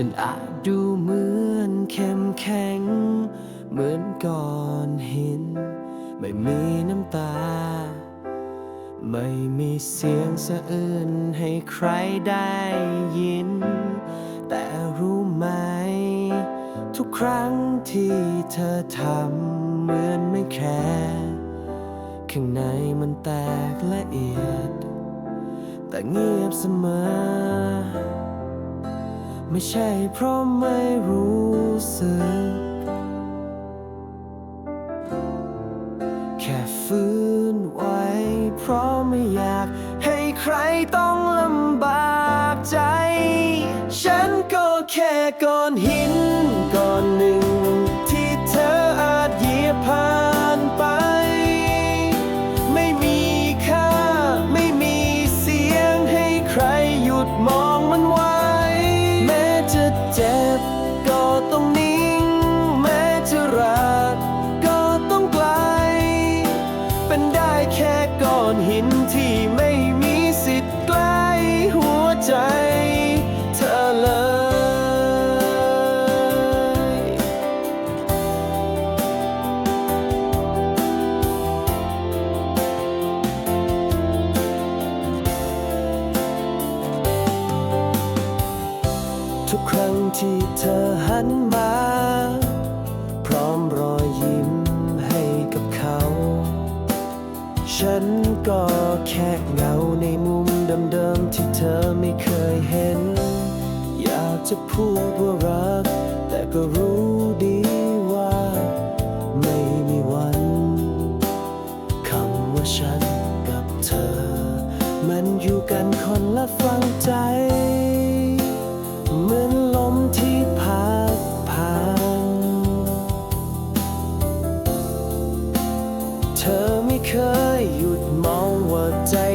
ฉันอาจดูเหมือนเข้มแข็ง เหมือนก้อนหิน ไม่มีน้ำตา ไม่มีเสียงสะอื้นให้ใครได้ยิน แต่รู้ไหม ทุกครั้งที่เธอทำเหมือนไม่แคร์ข้างในมันแตกละเอียด แต่เงียบเสมอ ไม่ใช่เพราะไม่รู้สึก แค่ฟื้นไว้ เพราะไม่อยากให้ใครต้องลำบากใจ ฉันก็แค่ก้อนหิน ที่ไม่มีสิทธิ์ใกล้หัวใจเธอเลย ทุกครั้งที่เธอหันมา ก็แค่เงาในมุมเดิมๆที่เธอไม่เคยเห็น อยากจะพูดว่ารัก แต่ก็รู้ดีว่า ไม่มีวันคำว่าฉันกับเธอ มันอยู่กันคนละฟังใจ เหมือนลมที่พัด